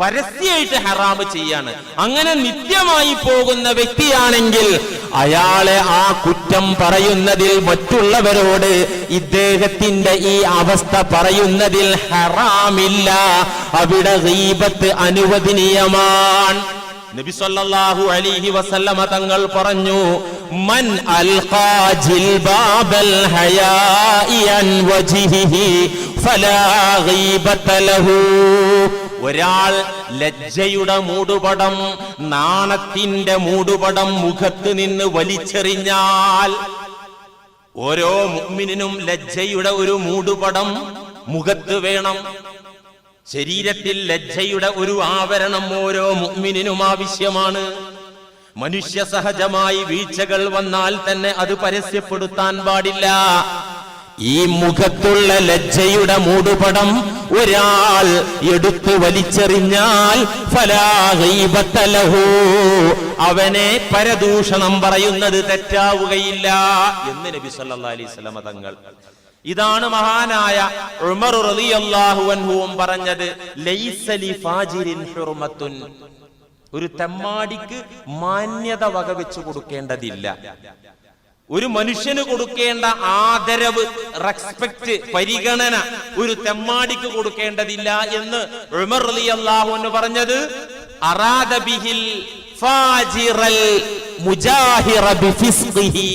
പരസ്യമായിട്ട് ഹറാമ് ചെയ്യാണ്. അങ്ങനെ നിത്യമായി പോകുന്ന വ്യക്തിയാണെങ്കിൽ അയാളെ ആ കുറ്റം പറയുന്നതിൽ മറ്റുള്ളവരോട് ഇദ്ദേഹത്തിന്റെ ഈ അവസ്ഥ പറയുന്നതിൽ ഹറാമില്ല. അവിടെ ഗീബത്ത് അനുവദനീയമാണ്. നബി സല്ലല്ലാഹു അലൈഹി വസല്ലമ തങ്ങൾ പറഞ്ഞു മൻ അൽഖാ ജിൽബാബൽ ഹയാഇ അൻ ഫലാ ഗീബത ലഹു. ഒരാൾ ലജ്ജയുടെ മൂടുപടം നാണത്തിന്റെ മൂടുപടം മുഖത്ത് നിന്ന് വലിച്ചെറിഞ്ഞാൽ ഓരോ മുഅ്മിനിനും ലജ്ജയുടെ ഒരു മൂടുപടം മുഖത്ത് വേണം. ശരീരത്തിൽ ലജ്ജയുടെ ഒരു ആവരണം ഓരോ മുഗ്മിനും ആവശ്യമാണ്. മനുഷ്യ സഹജമായി വീഴ്ചകൾ വന്നാൽ തന്നെ അത് പരസ്യപ്പെടുത്താൻ പാടില്ല. ഈ മുഖത്തുള്ള ലജ്ജയുടെ മൂടുപടം ഒരാൾ എടുത്തു വലിച്ചെറിഞ്ഞാൽ ഫലാ ഗീബത്ത ലഹു. അവനെ പരദൂഷണം പറയുന്നത് തെറ്റാവുകയില്ല. എന്ന് നബി സല്ലാ അലൈഹി വസല്ലമ തങ്ങൾ ഇതാണ് മഹാനായ ഉമർ പറഞ്ഞത് ലൈസലി ഫാജിരിൻ ഹുർമത്തുൻ. ഒരു തെമ്മാടിക്ക് മാന്യത വകവെച്ചു കൊടുക്കേണ്ടതില്ല. ഒരു മനുഷ്യന് കൊടുക്കേണ്ട ആദരവ് റെസ്പെക്ട് പരിഗണന ഒരു തെമ്മാടിക്ക് കൊടുക്കേണ്ടതില്ല എന്ന് ഉമർ അലി അള്ളാഹു എന്ന് പറഞ്ഞത് അറാദ ബിഹിൽ ഫാജിറൽ മുജാഹിറ ബിഫിസ്ഖിഹി.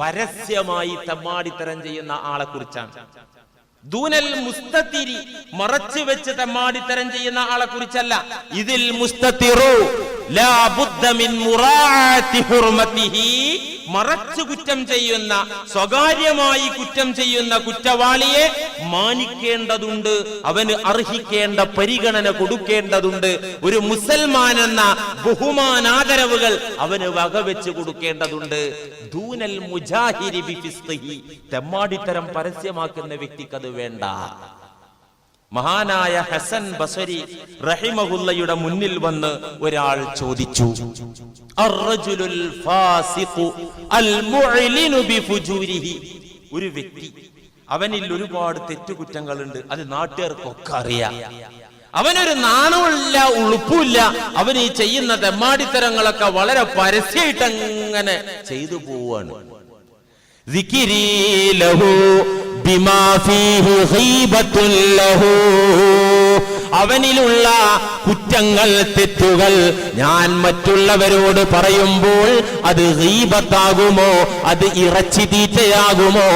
പരസ്യമായി തമ്മാടിത്തരം ചെയ്യുന്ന ആളെ കുറിച്ചാണ് ദൂനൽ മുസ്തത്തിരി മറച്ചു വെച്ച് തമ്മാടിത്തരം ചെയ്യുന്ന ആളെ കുറിച്ചല്ല ഇതിൽ മുസ്തത്തിറു മറച്ചു കുറ്റം ചെയ്യുന്ന സ്വകാര്യമായി കുറ്റം ചെയ്യുന്ന കുറ്റവാളിയെ മാനിക്കേണ്ടതുണ്ട്. അവന് അർഹിക്കേണ്ട പരിഗണന കൊടുക്കേണ്ടതുണ്ട്. ഒരു മുസൽമാൻ എന്ന ബഹുമാനാദരവുകൾ അവന് വകവെച്ച് കൊടുക്കേണ്ടതുണ്ട്. ദൂനൽ മുജാഹിരി തെമ്മാടിത്തരം പരസ്യമാക്കുന്ന വ്യക്തിക്ക് അത് വേണ്ട. മഹാനായ ഹസൻ ബസരി റഹിമഹുല്ലയുടെ മുന്നിൽ വന്ന് ഒരാൾ ചോദിച്ചു ഒരു വ്യക്തി അവനിൽ ഒരുപാട് തെറ്റുകുറ്റങ്ങളുണ്ട് അത് നാട്ടുകാർക്കൊക്കെ അറിയാം. അവനൊരു നാണമില്ല ഉളുപ്പില്ല അവൻ ഈ ചെയ്യുന്ന തെമ്മാടിത്തരങ്ങളൊക്കെ വളരെ പരസ്യമായിട്ട് അങ്ങനെ ചെയ്തു പോവാണ്. അവനിലുള്ള കുറ്റങ്ങൾ തെറ്റുകൾ ഞാൻ മറ്റുള്ളവരോട് പറയുമ്പോൾ അത് ഹീബത്താകുമോ അത് ഇറച്ചി തീറ്റയാകുമോ?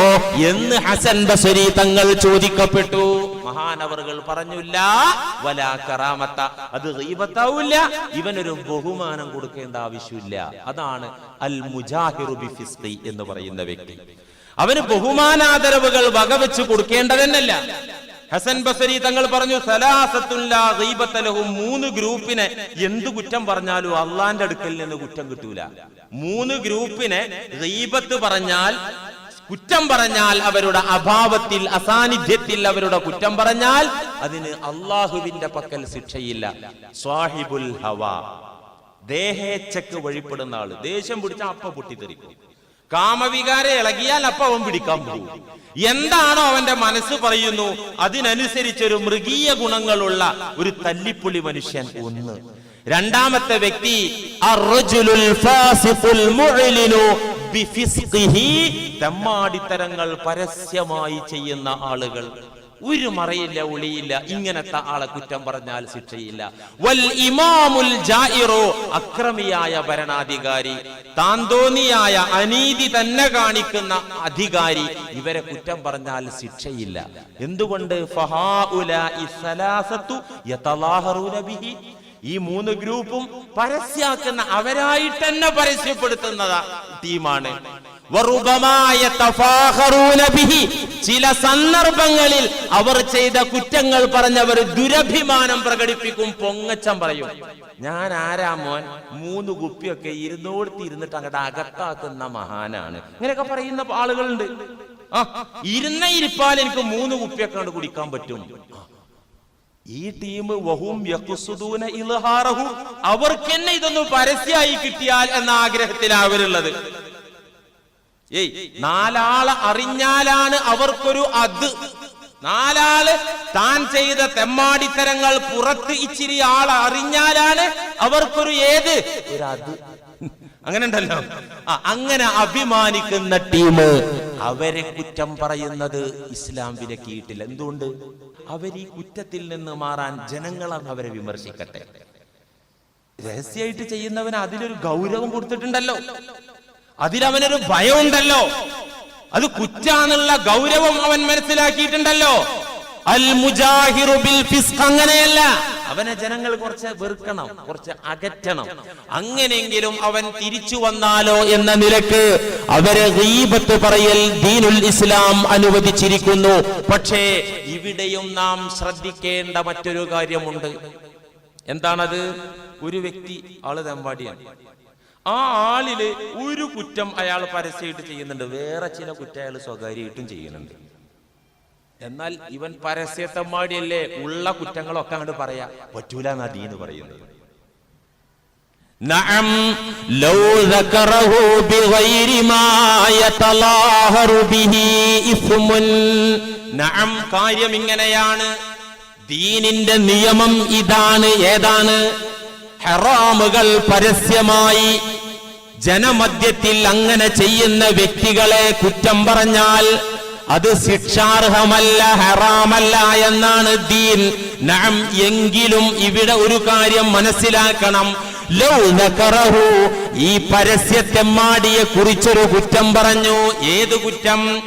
എന്ന് ഹസൻ ബസരി തങ്ങൾ ചോദിക്കപ്പെട്ടു. മഹാനവറുകൾ പറഞ്ഞില്ല വല കറാമത്ത. അത് ഹീബത്താവൂല ഇവനൊരു ബഹുമാനം കൊടുക്കേണ്ട ആവശ്യമില്ല. അതാണ് അൽ മുജാഹിറു ബിഫിസ്കി എന്ന് പറയുന്ന വ്യക്തി. അവന് ബഹുമാനാദരവുകൾ വകവെച്ച് കൊടുക്കേണ്ടതെന്നല്ല. ഹസൻ ബസരി തങ്ങൾ പറഞ്ഞു സലാസത്തുല്ലാ ഗീബത്തലഹും മൂന്ന് ഗ്രൂപ്പിനെ എന്ത് കുറ്റം പറഞ്ഞാലും അള്ളാന്റെ അടുക്കൽ നിന്ന് കുറ്റം കിട്ടൂല. മൂന്ന് ഗ്രൂപ്പിനെ റീബത്ത് പറഞ്ഞാൽ കുറ്റം പറഞ്ഞാൽ അവരുടെ അഭാവത്തിൽ അസാന്നിധ്യത്തിൽ അവരുടെ കുറ്റം പറഞ്ഞാൽ അതിന് അള്ളാഹുവിന്റെ പക്കൽ ശിക്ഷയില്ല. സ്വാഹിബുൽ ഹവ. ദേഹേച്ഛക്ക് വഴിപ്പെടുന്ന ആൾ. ദേഷ്യം പിടിച്ച അപ്പ പൊട്ടിത്തെറിക്കും. കാമവികാരെ ഇളകിയാൽ അപ്പൊ അവൻ പിടിക്കാൻ പോകും. എന്താണോ അവന്റെ മനസ്സ് പറയുന്നു? അതിനനുസരിച്ചൊരു മൃഗീയ ഗുണങ്ങളുള്ള ഒരു തല്ലിപ്പുള്ളി മനുഷ്യൻ ഒന്ന്. രണ്ടാമത്തെ വ്യക്തി തെമ്മാടിത്തരങ്ങൾ പരസ്യമായി ചെയ്യുന്ന ആളുകൾ. ഒരു മറയില്ല ഒളിയില്ല ഇങ്ങനത്തെ ആളെ കുറ്റം പറഞ്ഞാൽ ശിക്ഷയില്ല. വൽ ഇമാമുൽ ജായിറോ അക്രമിയായ ഭരണാധികാരി താന്തോന്നിയായ അനീതി തന്നെ കാണിക്കുന്ന അധികാരി ഇവരെ കുറ്റം പറഞ്ഞാൽ ശിക്ഷയില്ല. എന്തുകൊണ്ട്? ഈ മൂന്ന് ഗ്രൂപ്പും പരസ്യാക്കുന്ന അവരായിട്ട് തന്നെ പരസ്യപ്പെടുത്തുന്ന ടീമാണ്. ചില സന്ദർഭങ്ങളിൽ അവർ ചെയ്ത കുറ്റങ്ങൾ പറഞ്ഞവർ ദുരഭിമാനം പ്രകടിപ്പിക്കും പൊങ്ങച്ചം പറയും. ഞാൻ ആരാ മോൻ? മൂന്ന് കുപ്പിയൊക്കെ ഇരുന്നോടത്ത് ഇരുന്നിട്ട് അങ്ങോട്ട് അകത്താക്കുന്ന മഹാനാണ്. ഇങ്ങനെയൊക്കെ പറയുന്ന ആളുകളുണ്ട്. ആ ഇരുന്ന ഇരിപ്പാൽ എനിക്ക് മൂന്ന് കുപ്പിയൊക്കെ അങ്ങോട്ട് കുടിക്കാൻ പറ്റും. ഈ ടീം വഹും ഇൽഹാറഹു. അവർക്ക് തന്നെ ഇതൊന്ന് പരസ്യമായി കിട്ടിയാൽ എന്ന ആഗ്രഹത്തിലാണ് അവരുള്ളത്. ഏയ് നാലാൾ അറിഞ്ഞാലാണ് അവർക്കൊരു അത്. നാലാൾ താൻ ചെയ്ത തെമ്മാടിത്തരങ്ങൾ പുറത്ത് ഇച്ചിരി ആൾ അറിഞ്ഞാലാണ് അവർക്കൊരു ഏത്? ഒരു അത്. അങ്ങനെ ഉണ്ടല്ലോ അങ്ങനെ അഭിമാനിക്കുന്ന ടീം അവരെ കുറ്റം പറയുന്നത് ഇസ്ലാം വിലക്കിയിട്ടില്ല എന്തുകൊണ്ട്? അവർ ഈ കുറ്റത്തിൽ നിന്ന് മാറാൻ ജനങ്ങൾ അവരെ വിമർശിക്കട്ടെ. രഹസ്യമായിട്ട് ചെയ്യുന്നവന് അതിലൊരു ഗൗരവം കൊടുത്തിട്ടുണ്ടല്ലോ. അതിലവനൊരു ഭയമുണ്ടല്ലോ. അത് കുറ്റാന്നുള്ള ഗൗരവം അവൻ മനസ്സിലാക്കിയിട്ടുണ്ടല്ലോ. അൽ മുജാഹിറു ബിൽ ഫിസ്ഖ് അങ്ങനെയല്ല. അവനെ ജനങ്ങൾ കുറച്ച് വെറുക്കണം കുറച്ച് അകറ്റണം. അങ്ങനെയെങ്കിലും അവൻ തിരിച്ചു വന്നാലോ എന്ന നിലയ്ക്ക് അവരെ ഗീബത്ത് പറയൽ ദീനുൽ ഇസ്ലാം അനുവദിച്ചിരിക്കുന്നു. പക്ഷേ ഇവിടെയും നാം ശ്രദ്ധിക്കേണ്ട മറ്റൊരു കാര്യമുണ്ട്. എന്താണത്? ഒരു വ്യക്തി ആൾ തെമ്പാടിയാണ്. ആ ആളില് ഒരു കുറ്റം അയാൾ പരസ്യമായിട്ട് ചെയ്യുന്നുണ്ട് വേറെ ചില കുറ്റം അയാൾ സ്വകാര്യമായിട്ടും ചെയ്യുന്നുണ്ട് എന്നാൽ ഇവൻ പരസ്യ തെമ്മാടിയല്ലേ ഉള്ള കുറ്റങ്ങളൊക്കെ അങ്ങോട്ട് പറയാ പറ്റൂല എന്നാ ദീന് പറയുന്നത് നഅം ലൗ ذكره بغير ما يتلاهر به إثم നഅം കാര്യം ഇങ്ങനെയാണ് ദീനിന്റെ നിയമം ഇതാണ് ഏതാണ് ഹറാമുകൾ പരസ്യമായി ജനമധ്യത്തിൽ അങ്ങനെ ചെയ്യുന്ന വ്യക്തികളെ കുറ്റം പറഞ്ഞാൽ അത് ശിക്ഷാർഹമല്ല ഹറാമല്ല എന്നാണ് ദീൻ. നാം എങ്കിലും ഇവിടെ ഒരു കാര്യം മനസ്സിലാക്കണം. ഈ പരസ്യത്തെമ്മാടിയെ കുറിച്ചൊരു കുറ്റം പറഞ്ഞു. ഏത് കുറ്റം?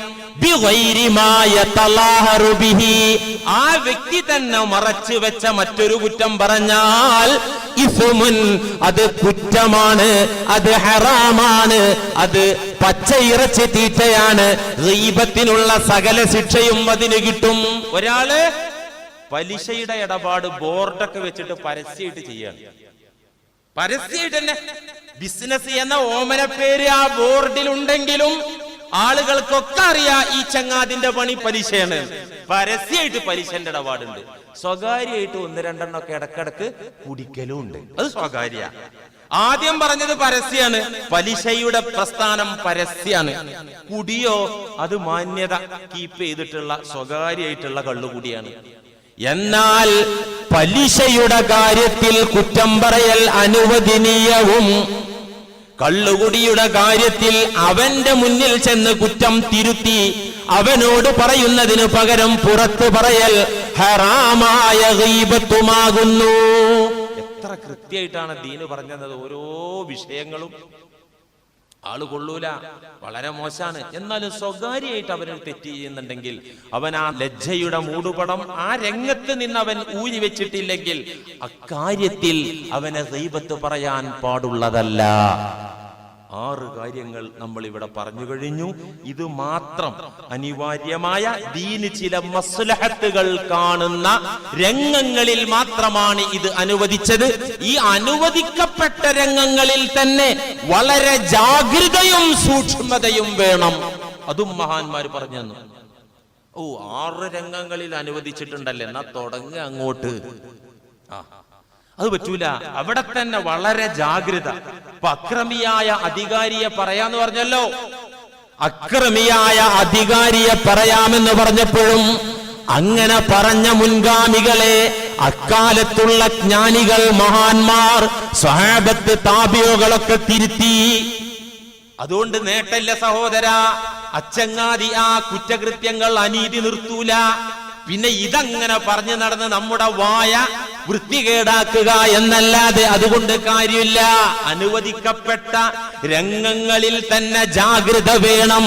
ആ വ്യക്തി തന്നെ മറച്ചു വെച്ച മറ്റൊരു കുറ്റം പറഞ്ഞാൽ ഇസുമുൻ അത് കുറ്റമാണ് അത് ഹറാമാണ് അത് പച്ച ഇറച്ചി തീറ്റയാണ്. ദീപത്തിനുള്ള സകല ശിക്ഷയും അതിന് കിട്ടും. ഒരാൾ പലിശയുടെ ഇടപാട് ബോർഡൊക്കെ വെച്ചിട്ട് പരസ്യമായിട്ട് ചെയ്യാണ്. പരസ്യമായിട്ട് തന്നെ ബിസിനസ് എന്ന ഓമന പേര് ആ ബോർഡിൽ ഉണ്ടെങ്കിലും ആളുകൾക്കൊക്കെ അറിയാം ഈ ചങ്ങാതിന്റെ പണി പലിശയാണ്. പരസ്യമായിട്ട് പലിശന്റെ ഇടപാടുണ്ട്. സ്വകാര്യമായിട്ട് ഒന്ന് രണ്ടെണ്ണം ഒക്കെ ഇടക്കിടക്ക് കുടിക്കലും ഉണ്ട് അത് സ്വകാര്യ. ആദ്യം പറഞ്ഞത് പരസ്യാണ്. പലിശയുടെ പ്രസ്ഥാനം പരസ്യാണ്. കുടിയോ അത് മാന്യത കീപ്പ് ചെയ്തിട്ടുള്ള സ്വകാര്യമായിട്ടുള്ള കള്ളുകുടിയാണ്. എന്നാൽ പലിശയുടെ കാര്യത്തിൽ കുറ്റം പറയൽ അനുവദനീയവും കള്ളുകുടിയുടെ കാര്യത്തിൽ അവന്റെ മുന്നിൽ ചെന്ന് കുറ്റം തിരുത്തി അവനോട് പറയുന്നതിനു പകരം പുറത്തു പറയൽ ഹറാമായ ഗീബത്തുമാകുന്നു. എത്ര കൃത്യമായിട്ടാണ് ദീന് പറഞ്ഞത്? ഓരോ വിഷയങ്ങളും ആൾ കൊള്ളൂല. വളരെ മോശാണ് എന്നാലും സ്വകാര്യമായിട്ട് അവരിൽ തെറ്റ് ചെയ്യുന്നുണ്ടെങ്കിൽ അവൻ ആ ലജ്ജയുടെ മൂടുപടം ആ രംഗത്ത് നിന്ന് അവൻ ഊരി വെച്ചിട്ടില്ലെങ്കിൽ അക്കാര്യത്തിൽ അവനെ ദൈവത്ത് പറയാൻ പാടുള്ളതല്ല. ആറ് കാര്യങ്ങൾ നമ്മൾ ഇവിടെ പറഞ്ഞു കഴിഞ്ഞു. ഇത് മാത്രം അനിവാര്യമായ ദീന് ചില മസ്ലഹത്തുകൾ കാണുന്ന രംഗങ്ങളിൽ മാത്രമാണ് ഇത് അനുവദിച്ചത്. ഈ അനുവദിക്കപ്പെട്ട രംഗങ്ങളിൽ തന്നെ വളരെ ജാഗ്രതയും സൂക്ഷ്മതയും വേണം. അതും മഹാന്മാർ പറഞ്ഞു ഓ ആറ് രംഗങ്ങളിൽ അനുവദിച്ചിട്ടുണ്ടല്ലേ? എന്നാ തുടങ്ങ അങ്ങോട്ട്. ആ അത് പറ്റൂല. അവിടെ തന്നെ വളരെ ജാഗ്രത. അക്രമിയായ അധികാരിയെ പറയാന്ന് പറഞ്ഞല്ലോ. അക്രമിയായ അധികാരിയെ പറയാമെന്ന് പറഞ്ഞപ്പോഴും അങ്ങനെ പറഞ്ഞ മുൻഗാമികളെ അക്കാലത്തുള്ള ജ്ഞാനികൾ മഹാന്മാർ സ്വഹാബത്ത് താപിയോകളൊക്കെ തിരുത്തി. അതുകൊണ്ട് നേട്ടല്ല സഹോദര അച്ചങ്ങാതി ആ കുറ്റകൃത്യങ്ങൾ അനീതി നിർത്തൂല. പിന്നെ ഇതങ്ങനെ പറഞ്ഞു നടന്ന് നമ്മുടെ വായ വൃത്തികേടാക്കുക എന്നല്ലാതെ അതുകൊണ്ട് കാര്യമില്ല. അനുവദിക്കപ്പെട്ട രംഗങ്ങളിൽ തന്നെ ജാഗ്രത വേണം.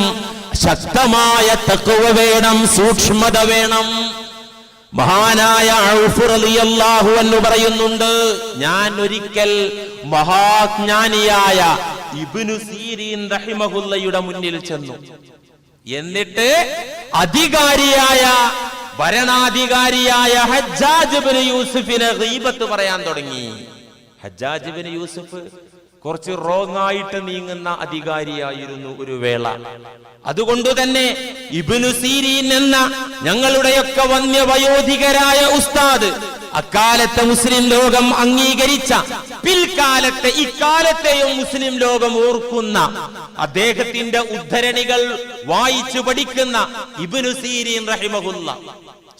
ശക്തമായ തക്കുവ വേണം. സൂക്ഷ്മത വേണം. മഹാനായ അള്ളാഹു എന്ന് പറയുന്നുണ്ട് ഞാൻ ഒരിക്കൽ മഹാജ്ഞാനിയായ ഇബിനു സീരീൻ റഹിമഹുല്ലയുടെ മുന്നിൽ ചെന്നു. എന്നിട്ട് അധികാരിയായ ഭരണാധികാരിയായ ഹജ്ജാജ് യൂസുഫിനെ ഗീബത്ത് പറയാൻ തുടങ്ങി. ഹജ്ജാജ് യൂസുഫ് കുറച്ച് റോങ് ആയിട്ട് നീങ്ങുന്ന അധികാരിയായിരുന്നു ഒരു വേള. അതുകൊണ്ട് തന്നെ ഇബിനു സീരീൻ എന്ന ഞങ്ങളുടെയൊക്കെ വന്യവയോധികരായ ഉസ്താദ് അക്കാലത്തെ മുസ്ലിം ലോകം അംഗീകരിച്ച പിൽക്കാലത്തെ ഇക്കാലത്തെയും മുസ്ലിം ലോകം ഓർക്കുന്ന അദ്ദേഹത്തിന്റെ ഉദ്ധരണികൾ വായിച്ചു പഠിക്കുന്ന ഇബ്നു സീരീൻ റഹിമഹുല്ല.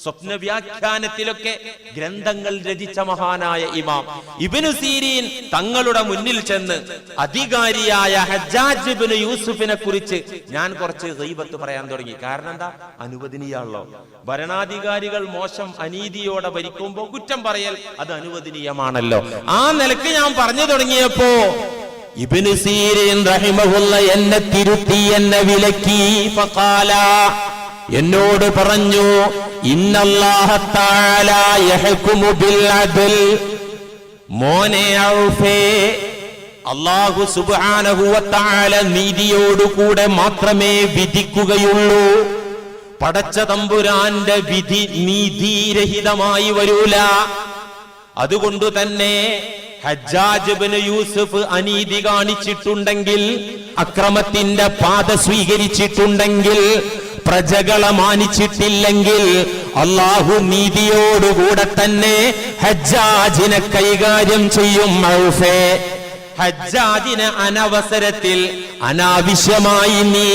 സ്വപ്ന വ്യാഖ്യാനത്തിലൊക്കെ ഗ്രന്ഥങ്ങൾ രചിച്ച മഹാനായ ഇമാം ഇബിനു സീരീൻ തങ്ങളുടെ മുന്നിൽ ചെന്ന് അധികാരിയായ ഹജ്ജാജ് ഇബ്നു യൂസുഫിനെ കുറിച്ച് ഞാൻ കുറച്ച് ദൈവത്ത് പറയാൻ തുടങ്ങി. കാരണം എന്താ? അനുവദനീയാണല്ലോ ഭരണാധികാരികൾ മോശം അനീതിയോടെ ഭരിക്കുമ്പോൾ കുറ്റം പറയൽ അത് അനുവദനീയമാണല്ലോ. ആ നിലയ്ക്ക് ഞാൻ പറഞ്ഞു തുടങ്ങിയപ്പോ ഇബ്നു സീരീൻ റഹിമഹുല്ല എന്നെ തിരുത്തി എന്നെ വിലക്കി. എന്നോട് പറഞ്ഞു മോനെ വ തആല നീതിയോടുകൂടെ മാത്രമേ വിധിക്കുകയുള്ളൂ. പടച്ച തമ്പുരാന്റെ വിധി നീതിരഹിതമായി വരൂല. അതുകൊണ്ട് തന്നെ ഹജ്ജാജ് ഇബ്നു യൂസുഫ് അനീതി കാണിച്ചിട്ടുണ്ടെങ്കിൽ അക്രമത്തിന്റെ പാത സ്വീകരിച്ചിട്ടുണ്ടെങ്കിൽ പ്രജകളെ മാനിച്ചിട്ടില്ലെങ്കിൽ അള്ളാഹു നീതിയോടുകൂടെ തന്നെ ഹജ്ജാജിനെ കൈകാര്യം ചെയ്യും ഔഫേ ഹജ്ജാജിന് അനവസരത്തിൽ അനാവശ്യമായി നീ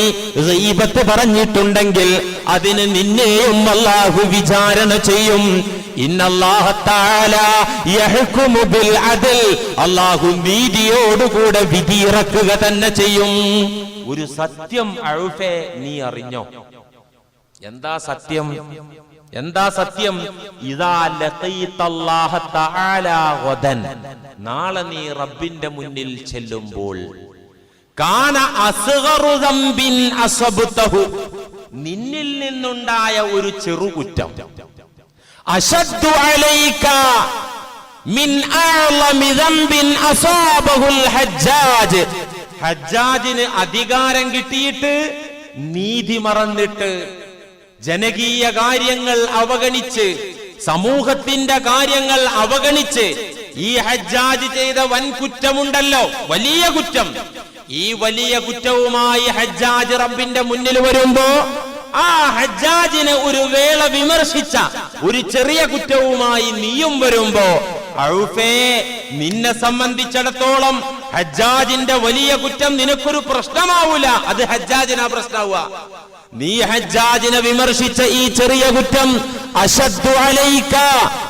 റീബത്ത് പറഞ്ഞിട്ടുണ്ടെങ്കിൽ അതിന് നിന്നെയും അള്ളാഹു വിചാരണ ചെയ്യും. അള്ളാഹു നീതിയോടുകൂടെ വിധിയിറക്കുക തന്നെ ചെയ്യും. ഒരു സത്യം അഴുഫേ നീ അറിഞ്ഞോ? എന്താ സത്യം? എന്താ സത്യം? നാളെ നീ റബ്ബിന്റെ മുന്നിൽ ചെല്ലുമ്പോൾ കാന നിന്നിൽ നിന്നുണ്ടായ ഒരു ചെറുകുറ്റം. അശദ്ദു അലൈക മിൻ അസാബഹുൽ ഹജ്ജാജ്. ഹജ്ജാജിന് അധികാരം കിട്ടിയിട്ട് നീതി മറന്നിട്ട് ജനകീയ കാര്യങ്ങൾ അവഗണിച്ച് സമൂഹത്തിന്റെ കാര്യങ്ങൾ അവഗണിച്ച് ഈ ഹജ്ജാജ് ചെയ്ത വൻ കുറ്റമുണ്ടല്ലോ വലിയ കുറ്റം. ഈ വലിയ കുറ്റവുമായി ഹജ്ജാജ് റബ്ബിന്റെ മുന്നിൽ വരുമ്പോ ആ ഹജ്ജാജിനെ ഒരു വേള വിമർശിച്ച ഒരു ചെറിയ കുറ്റവുമായി നീയും വരുമ്പോ ഔഫേ നിന്നെ സംബന്ധിച്ചിടത്തോളം ഹജ്ജാജിന്റെ വലിയ കുറ്റം നിനക്കൊരു പ്രശ്നമാവൂല. അത് ഹജ്ജാജിനാ പ്രശ്നമാവുക നീ ഹജ്ജാജിനെ വിമർശിച്ച ഈ ചെറിയ കുറ്റം അശദ്ദു അലൈക.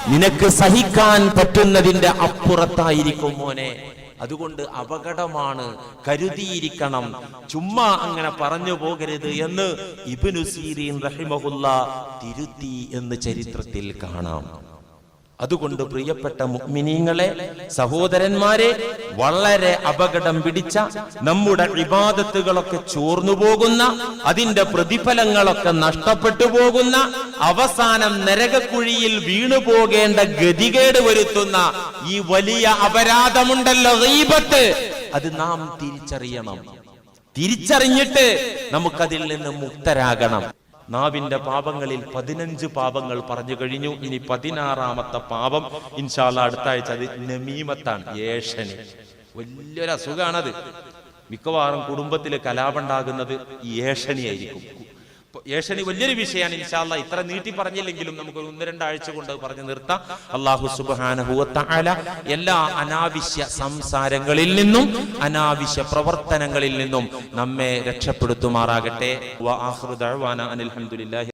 നിനക്ക് സഹിക്കാൻ പറ്റുന്നതിന്റെ അപ്പുറത്തായിരിക്കും മോനെ. അതുകൊണ്ട് അപകടമാണ് കരുതിയിരിക്കണം. ചുമ്മാ അങ്ങനെ പറഞ്ഞു പോകരുത് എന്ന് ഇബ്നു സീരീൻ റഹിമഹുല്ല തിരുത്തി എന്ന് ചരിത്രത്തിൽ കാണാം. അതുകൊണ്ട് പ്രിയപ്പെട്ട മുഅ്മിനീങ്ങളെ സഹോദരന്മാരെ വളരെ അപകടം പിടിച്ച നമ്മുടെ വിവാദത്തുകളൊക്കെ ചോർന്നു പോകുന്ന അതിന്റെ പ്രതിഫലങ്ങളൊക്കെ നഷ്ടപ്പെട്ടു പോകുന്ന അവസാനം നരകക്കുഴിയിൽ വീണു പോകേണ്ട ഗതികേട് വരുത്തുന്ന ഈ വലിയ അപരാധമുണ്ടല്ലോ ഗീബത്ത്. അത് നാം തിരിച്ചറിയണം. തിരിച്ചറിഞ്ഞിട്ട് നമുക്കതിൽ നിന്ന് മുക്തരാകണം. നാവിന്റെ പാപങ്ങളിൽ പതിനഞ്ച് പാപങ്ങൾ പറഞ്ഞു കഴിഞ്ഞു. ഇനി പതിനാറാമത്തെ പാപം ഇൻഷാല്ല അടുത്ത ആഴ്ച അത് നമീമത്താണ് ഏഷന്. വലിയൊരു അസുഖമാണത് മിക്കവാറും കുടുംബത്തിൽ കലാപുണ്ടാകുന്നത് ഈ ഏഷണിയായിരിക്കും ഏഷണി വലിയൊരു വിഷയമാണ് ഇൻഷാല്ല ഇത്ര നീട്ടി പറഞ്ഞില്ലെങ്കിലും നമുക്ക് ഒന്ന് രണ്ടാഴ്ച കൊണ്ട് പറഞ്ഞു നിർത്താം. അള്ളാഹു സുബാനഹുല എല്ലാ അനാവശ്യ സംസാരങ്ങളിൽ നിന്നും അനാവശ്യ പ്രവർത്തനങ്ങളിൽ നിന്നും നമ്മെ രക്ഷപ്പെടുത്തുമാറാകട്ടെ.